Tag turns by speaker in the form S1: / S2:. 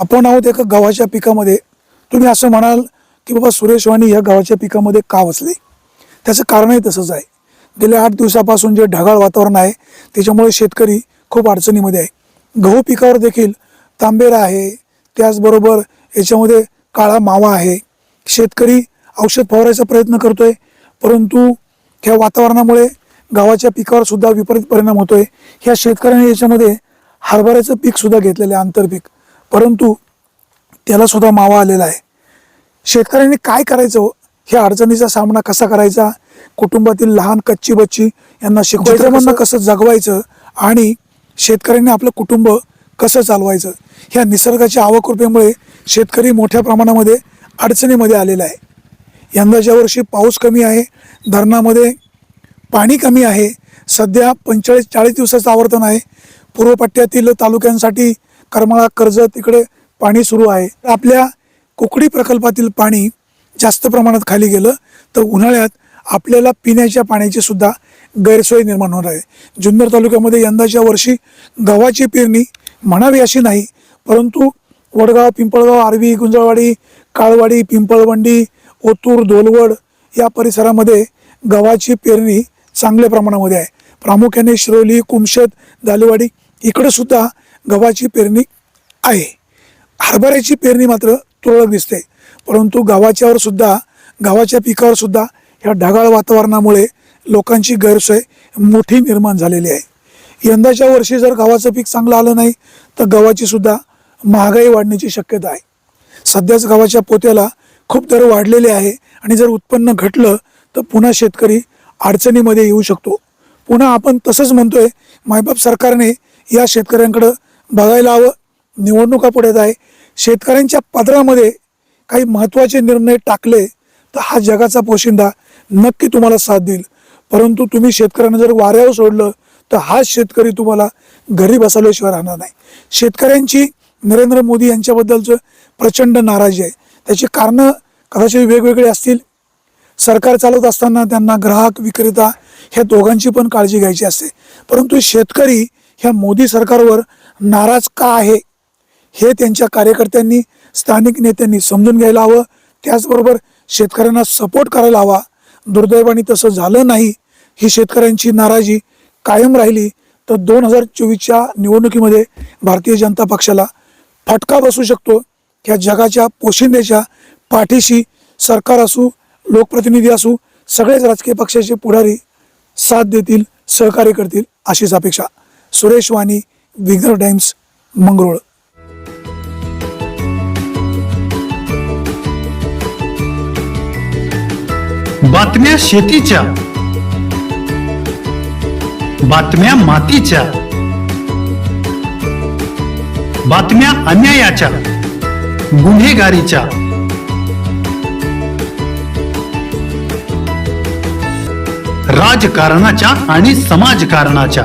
S1: आपण आहोत एका गव्हाच्या पिकामध्ये. तुम्ही असं म्हणाल की बाबा सुरेश वाणी या गव्हाच्या पिकामध्ये का वसले? त्याचं कारणही तसंच आहे. गेल्या आठ दिवसापासून जे ढगाळ वातावरण आहे त्याच्यामुळे शेतकरी खूप अडचणीमध्ये आहे. गहू पिकावर देखील तांबेरा आहे. त्याचबरोबर याच्यामध्ये काळा मावा आहे. शेतकरी औषध फवारायचा प्रयत्न करतोय परंतु ह्या वातावरणामुळे गावाच्या पिकावर सुद्धा विपरीत परिणाम होतोय. ह्या शेतकऱ्याने याच्यामध्ये हरभऱ्याचं पीक सुद्धा घेतलेलं आहे आंतरपीक. परंतु त्याला सुद्धा मावा आलेला आहे. शेतकऱ्यांनी काय करायचं हो? ह्या अडचणीचा सामना कसा करायचा? कुटुंबातील लहान कच्ची बच्ची यांना शिकवायचं कसं जगवायचं? आणि शेतकऱ्यांनी आपलं कुटुंब कसं चालवायचं? ह्या निसर्गाच्या आवकृपेमुळे शेतकरी मोठ्या प्रमाणामध्ये अडचणीमध्ये आलेला आहे. यंदाच्या वर्षी पाऊस कमी आहे. धरणामध्ये पाणी कमी आहे. सध्या पंचेचाळीस चाळीस दिवसाचं आवर्तन आहे. पूर्व पट्ट्यातील तालुक्यांसाठी करमाळा कर्जत इकडे पाणी सुरू आहे. आपल्या कुकडी प्रकल्पातील पाणी जास्त प्रमाणात खाली गेलं तर उन्हाळ्यात आपल्याला पिण्याच्या पाण्याची सुद्धा गैरसोय निर्माण होणार आहे. जुन्नर तालुक्यामध्ये यंदाच्या वर्षी गव्हाची पेरणी म्हणावी अशी नाही परंतु वडगाव पिंपळगाव आरवी गुंजळवाडी काळवाडी पिंपळवंडी ओतूर धोलवड या परिसरामध्ये गव्हाची पेरणी चांगल्या प्रमाणामध्ये आहे. प्रामुख्याने शिरोली कुमशत दालेवाडी इकडे सुद्धा गव्हाची पेरणी आहे. हरभऱ्याची पेरणी मात्र तुरळक दिसते. परंतु गावाच्यावर सुद्धा गावाच्या पिकावर सुद्धा ह्या ढगाळ वातावरणामुळे लोकांची गैरसोय मोठी निर्माण झालेली आहे. यंदाच्या वर्षी जर गव्हाचं पीक चांगलं आलं नाही तर गव्हाची सुद्धा महागाई वाढण्याची शक्यता आहे. सध्याच गव्हाच्या पोत्याला खूप दर वाढलेले आहे आणि जर उत्पन्न घटलं तर पुन्हा शेतकरी अडचणीमध्ये येऊ शकतो. पुन्हा आपण तसंच म्हणतोय मायबाप सरकारने या शेतकऱ्यांकडं बघायला हवं. निवडणुका पुढे आहे शेतकऱ्यांच्या पदरामध्ये काही महत्त्वाचे निर्णय टाकले तर हा जगाचा पोशिंदा नक्की तुम्हाला साथ देईल. परंतु तुम्ही शेतकऱ्यांना जर वाऱ्यावर सोडलं तर हाच शेतकरी तुम्हाला घरी बसवल्याशिवाय राहणार नाही. शेतकऱ्यांची नरेंद्र मोदी यांच्याबद्दलचं प्रचंड नाराजी आहे. त्याची कारणं कदाचित वेगवेगळी असतील. सरकार चालवत असताना त्यांना ग्राहक विक्रेता ह्या दोघांची पण काळजी घ्यायची असते. परंतु शेतकरी ह्या मोदी सरकारवर नाराज का आहे? हे त्यांच्या कार्यकर्त्यांनी स्थानिक नेत्यांनी समजून घ्यायला हवं. त्याचबरोबर शेतकऱ्यांना सपोर्ट करायला हवा. दुर्दैवाने तसं झालं नाही. ही शेतकऱ्यांची नाराजी कायम राहिली. तर दोन हजार चोवीसच्या निवडणुकीमध्ये भारतीय जनता पक्षाला फटका बसू शकतो. ह्या जगाच्या पोशिंद्याच्या पाठीशी सरकार असू लोकप्रतिनिधी असू सगळेच राजकीय पक्षाचे पुढारी साथ देतील सहकार्य करतील अशीच अपेक्षा. Suresh Wani vigour Times Mangrul.
S2: बातम्या शेतीच्या. बातम्या मातीच्या. बातम्या अन्यायाच्या. गुन्हेगारीच्या. राजकारणाच्या आणि समाजकारणाच्या.